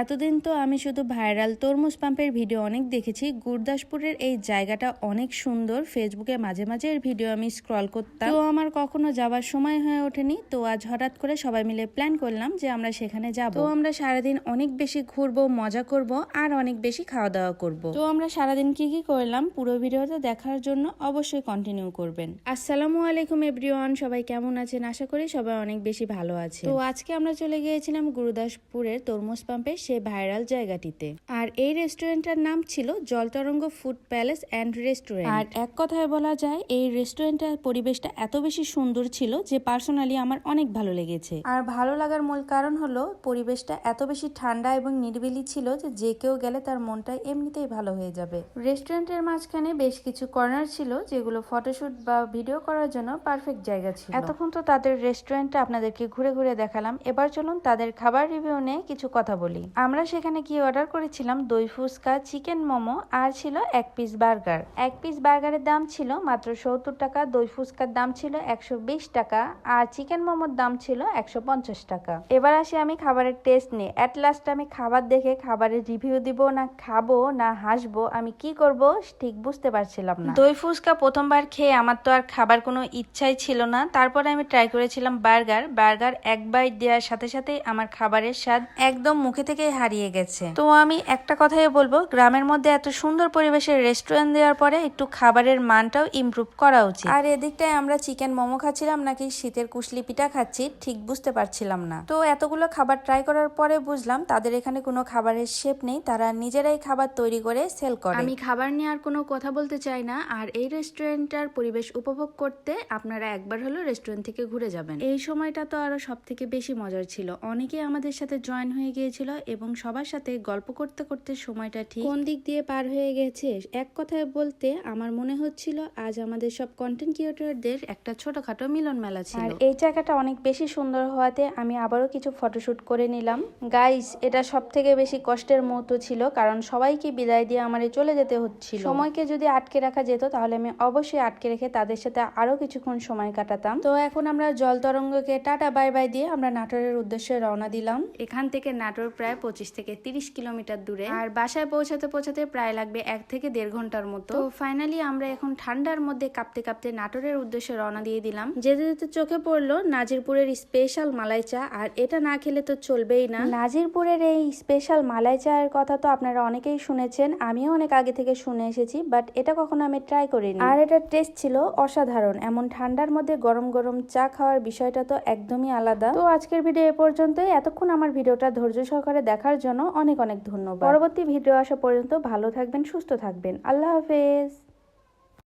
এতদিন তো আমি শুধু ভাইরাল তরমুজ পাম্পের ভিডিও অনেক দেখেছি। গুরদাসপুরের এই জায়গাটা অনেক সুন্দর। ফেসবুকে মাঝে মাঝে এর ভিডিও আমি স্ক্রল করতাম। তো আমার কখনো যাওয়ার সময় হয়ে ওঠেনি। তো আজ হঠাৎ করে সবাই মিলে প্ল্যান করলাম যে আমরা সেখানে যাব। তো আমরা সারাদিন অনেক বেশি ঘুরবো, মজা করব আর অনেক বেশি খাওয়া দাওয়া করব। তো আমরা সারাদিন কি কি করলাম পুরো ভিডিওটা দেখার জন্য অবশ্যই কন্টিনিউ করবেন। আসসালামু আলাইকুম এভরিওয়ান, সবাই কেমন আছেন? আশা করি সবাই অনেক বেশি ভালো আছে তো আজকে আমরা চলে গিয়েছিলাম গুরুদাসপুরের তরমুজ পাম্পের সে ভাইরাল জায়গাটিতে। আর এই রেস্টুরেন্টটার নাম ছিল Jaltarang food palace and restaurant. আর এক কথায় বলা যায় এই রেস্টুরেন্টের পরিবেশটা এত বেশি সুন্দর ছিল যে পার্সোনালি আমার অনেক ভালো লেগেছে। আর ভালো লাগার মূল কারণ হলো পরিবেশটা এত বেশি ঠান্ডা এবং নিরিবিলি ছিল যে যে কেউ গেলে তার মনটা এমনিতেই ভালো হয়ে যাবে। রেস্টুরেন্টের মাঝখানে বেশ কিছু কর্নার ছিল যেগুলো ফটোশুট বা ভিডিও করার জন্য পারফেক্ট জায়গা ছিল। এতক্ষণ তো তাদের রেস্টুরেন্টটা আপনাদেরকে ঘুরে ঘুরে দেখালাম। এবার চলুন তাদের খাবার রিভিউ নিয়ে কিছু কথা বলি। আমরা সেখানে কি অর্ডার করেছিলাম দই ফুচকা চিকেন মোমো আর ছিল এক পিস বার্গার এক পিস বার্গারের দাম ছিল মাত্র সত্তর টাকা, দই ফুচকার দাম ছিল একশো বিশ টাকা আর চিকেন মোমোর দাম ছিল একশো পঞ্চাশ টাকা। এবার আসি আমি খাবারের টেস্ট নিয়ে। অ্যাট লাস্ট আমি খাবার দেখে খাবারের রিভিউ দিব না খাব না হাসবো, আমি কি করব ঠিক বুঝতে পারছিলাম না। দই ফুচকা প্রথমবার খেয়ে আমার তো আর খাবার কোনো ইচ্ছাই ছিল না। তারপরে আমি ট্রাই করেছিলাম বার্গার বার্গার এক বাইট দেওয়ার সাথে সাথে আমার খাবারের স্বাদ একদম মুখে থেকে হারিয়ে গেছে। তো আমি একটা কথাই বলব গ্রামের মধ্যে এত সুন্দর পরিবেশের রেস্টুরেন্ট দেওয়ার পরে একটু খাবারের মানটাও ইমপ্রুভ করা উচিত। আর এদিকটায় আমরা চিকেন মোমো খাচ্ছিলাম নাকি শীতের কুশলি পিঠা খাচ্ছি ঠিক বুঝতে পারছিলাম না। তো এতগুলো খাবার ট্রাই করার পরে বুঝলাম তাদের এখানে কোনো খাবারের শেপ নেই তারা নিজেরাই খাবার তৈরি করে সেল করে। আমি খাবার নিয়ে আর কোনো কথা বলতে চাই না আর এই রেস্টুরেন্টটার পরিবেশ উপভোগ করতে আপনারা একবার হলো রেস্টুরেন্ট থেকে ঘুরে যাবেন। এই সময়টা তো আরও সব থেকে বেশি মজার ছিল। অনেকে আমাদের সাথে জয়েন হয়ে গিয়েছিল এবং সবার সাথে গল্প করতে করতে সময়টা ঠিক কোন দিক দিয়ে পার হয়ে গেছে? এক কথায় বলতে আমার মনে হচ্ছিল আজ আমাদের সব কন্টেন্ট ক্রিয়েটরদের একটা ছোটখাটো মিলন মেলা ছিল। আর এই জায়গাটা অনেক বেশি সুন্দর হওয়াতে আমি আবারও কিছু ফটোশুট করে নিলাম। গাইস এটা সব থেকে বেশি কষ্টের মুহূর্ত ছিল কারণ সবাইকে বিদায় দিয়ে আমার চলে যেতে হচ্ছিল। সময়কে যদি আটকে রাখা যেত তাহলে আমি অবশ্যই আটকে রেখে তাদের সাথে আরও কিছুক্ষণ সময় কাটাতাম। তো এখন আমরা জল তরঙ্গকে টাটা বাই বাই দিয়ে আমরা নাটোরের উদ্দেশ্যে রওনা দিলাম। এখান থেকে নাটোর প্রায় পঁচিশ থেকে তিরিশ কিলোমিটার দূরে। আর বাসায় পৌঁছাতে পৌঁছাতে প্রায় লাগবে এক থেকে দেড় ঘণ্টার মতো। তো ফাইনালি আমরা এখন ঠান্ডার মধ্যে কাঁপতে কাঁপতে নাটোরের উদ্দেশ্যে রওনা দিয়ে দিলাম। যেতে যেতে চোখে পড়ল নাজিরপুরের স্পেশাল মালাই চা আর এটা না খেলে তো চলবেই না। নাজিরপুরের এই স্পেশাল মালাই চায়ের কথা তো আপনারা অনেকেই শুনেছেন আমিও অনেক আগে থেকে শুনে এসেছি বাট এটা কখনো আমি ট্রাই করিনি। আর এটার টেস্ট ছিল অসাধারণ এমন ঠান্ডার মধ্যে গরম গরম চা খাওয়ার বিষয়টা তো একদমই আলাদা। তো আজকের ভিডিও এ পর্যন্তই এতক্ষণ আমার ভিডিওটা ধৈর্য সহকারে দেখার জন্য অনেক অনেক ধন্যবাদ। পরবর্তী ভিডিও আসা পর্যন্ত ভালো থাকবেন, সুস্থ থাকবেন। আল্লাহ হাফেজ।